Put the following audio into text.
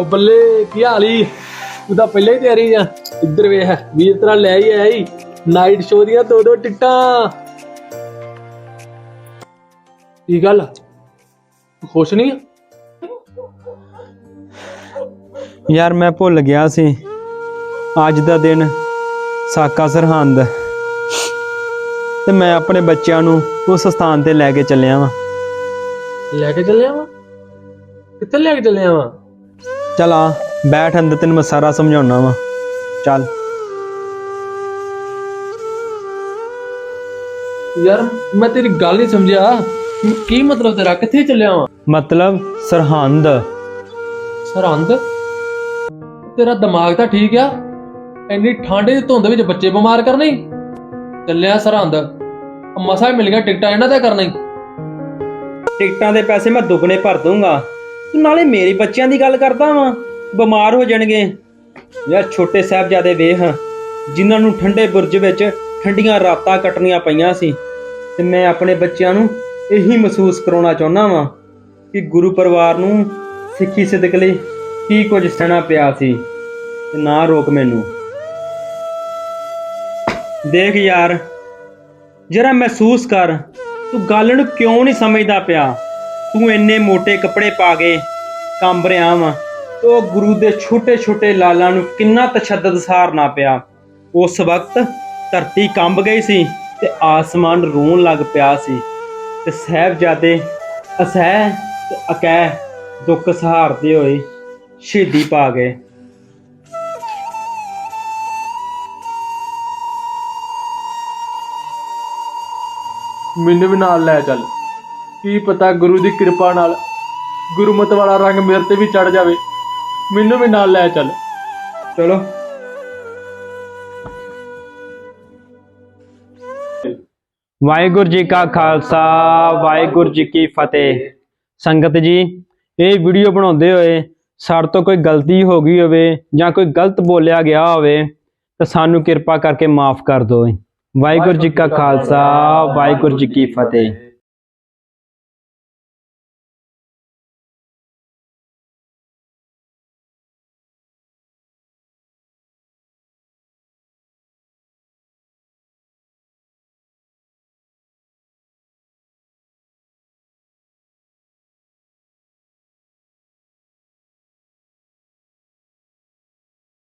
ਬੱਲੇ ਕੀ ਹਾਲ ਤੂੰ ਤਾਂ ਪਹਿਲਾਂ ਹੀ ਤਿਆਰੀ ਆ। ਇੱਧਰ ਵੇਖ ਵੀਰ ਤੇਰਾ ਲੈ ਹੀ ਆਇਆ ਈ। ਨਾਈਟ ਸ਼ੋਅ ਦੀਆਂ ਦੋ ਦੋ ਟਿਕਟਾਂ। ਕੀ ਗੱਲ? ਖੁਸ਼ ਨਹੀਂ? ਯਾਰ ਮੈਂ ਭੁੱਲ ਗਿਆ ਸੀ। ਅੱਜ ਦਾ ਦਿਨ ਸਾਕਾ ਸਰਹੰਦ। ਹੈ। ਤੇ ਮੈਂ ਆਪਣੇ ਬੱਚਿਆਂ ਨੂੰ ਉਸ ਸਥਾਨ ਤੇ ਲੈ ਕੇ ਚੱਲਿਆ ਵਾਂ। ਲੈ ਕੇ ਚੱਲਿਆ ਵਾ? ਕਿੱਥੇ ਲੈ ਕੇ ਚੱਲਿਆ ਵਾ? ਚਲ ਆ ਬੈਠ ਅੰਦਰ ਤੈਨੂੰ ਮੈਂ ਸਾਰਾ ਸਮਝਾਉਣਾ ਵਾਂ। ਚੱਲ। ਯਾਰ ਮੈਂ ਤੇਰੀ ਗੱਲ ਨਹੀਂ ਸਮਝਿਆ। ਕੀ ਮਤਲਬ ਤੇਰਾ? ਕਿੱਥੇ ਚੱਲਿਆ ਵਾ? ਮਤਲਬ ਸਰਹੰਦ। ਸਰਹੰਦ? ਤੇਰਾ ਦਿਮਾਗ ਤਾਂ ਠੀਕ ਆ? ਇੰਨੀ ਠੰਡੇ ਦੀ ਧੁੰਦ ਵਿੱਚ ਬੱਚੇ ਬਿਮਾਰ ਕਰਨੇ? ਚੱਲਿਆ ਸਰਹੰਦ। ਮਸਾ ਹੀ ਮਿਲ ਗਿਆ ਟਿਕਟਾਂ ਇਹਨਾਂ ਦਾ ਕਰਨਾ ਹੀ ਟਿਕਟਾਂ ਦੇ ਪੈਸੇ ਮੈਂ ਦੁੱਗਣੇ ਭਰ ਦੂੰਗਾ ਨਾਲੇ ਮੇਰੇ ਬੱਚਿਆਂ ਦੀ ਗੱਲ ਕਰਦਾ ਵਾਂ, ਬਿਮਾਰ ਹੋ ਜਾਣਗੇ। ਯਾਰ ਛੋਟੇ ਸਾਹਿਬਜ਼ਾਦੇ ਵੇਖ, ਜਿਨ੍ਹਾਂ ਨੂੰ ਠੰਡੇ ਬੁਰਜ ਵਿੱਚ ਠੰਡੀਆਂ ਰਾਤਾਂ ਕੱਟਣੀਆਂ ਪਈਆਂ ਸੀ, ਤੇ ਮੈਂ ਆਪਣੇ ਬੱਚਿਆਂ ਨੂੰ ਇਹੀ ਮਹਿਸੂਸ ਕਰਾਉਣਾ ਚਾਹੁੰਦਾ ਵਾਂ ਕਿ ਗੁਰੂ ਪਰਿਵਾਰ ਨੂੰ ਸਿੱਖੀ ਸਿਦਕ ਲਈ ਕੀ ਕੁਝ ਸਹਿਣਾ ਪਿਆ ਸੀ, ਤੇ ਨਾ ਰੋਕ ਮੈਨੂੰ। ਦੇਖ ਯਾਰ, ਜਰਾ ਮਹਿਸੂਸ ਕਰ, ਤੂੰ ਗੱਲ ਨੂੰ ਕਿਉਂ ਨਹੀਂ ਸਮਝਦਾ ਪਿਆ? ਤੂੰ ਇੰਨੇ ਮੋٹے ਕੱਪੜੇ ਪਾ ਕੇ ਕੰਬ ਰਿਹਾ ਵਾਂ ਤੇ ਉਹ ਗੁਰੂ ਦੇ ਛੋਟੇ ਛੋਟੇ ਲਾਲਾਂ ਨੂੰ ਕਿੰਨਾ ਤਸ਼ੱਦਦ ਸਹਾਰਨਾ ਪਿਆ। ਉਸ ਵਕਤ ਧਰਤੀ ਕੰਬ ਗਈ ਸੀ ਤੇ ਆਸਮਾਨ ਰੋਣ ਲੱਗ ਪਿਆ ਸੀ ਤੇ ਸਹਿਬਜ਼ਾਦੇ ਅਸਹਿ ਤੇ ਅਕਹਿ ਦੁੱਖ ਸਹਾਰਦੇ ਹੋਏ ਸ਼ਹੀਦੀ ਪਾ ਗਏ। ਮੈਨੂੰ ਵੀ ਨਾਲ ਲੈ ਚੱਲ। ਕੀ ਪਤਾ ਗੁਰੂ ਦੀ ਕਿਰਪਾ ਨਾਲ ਗੁਰਮਤ ਵਾਲਾ ਰੰਗ ਮੇਰੇ ਤੇ ਵੀ ਚੜ ਜਾਵੇ। ਮੈਨੂੰ ਵੀ ਨਾਲ ਲੈ ਚੱਲ। ਚਲੋ। ਵਾਹਿਗੁਰੂ ਜੀ ਕਾ ਖਾਲਸਾ ਵਾਹਿਗੁਰੂ ਜੀ ਕੀ ਫਤਿਹ। ਸੰਗਤ ਜੀ ਇਹ ਵੀਡੀਓ ਬਣਾਉਂਦੇ ਹੋਏ ਸਾਡੇ ਤੋਂ ਕੋਈ ਗਲਤੀ ਹੋ ਗਈ ਹੋਵੇ ਜਾਂ ਕੋਈ ਗਲਤ ਬੋਲਿਆ ਗਿਆ ਹੋਵੇ ਤਾਂ ਸਾਨੂੰ ਕਿਰਪਾ ਕਰਕੇ ਮਾਫ ਕਰ ਦਿਓ। ਵਾਹਿਗੁਰੂ ਜੀ ਕਾ ਖਾਲਸਾ ਵਾਹਿਗੁਰੂ ਜੀ ਕੀ ਫਤਿਹ।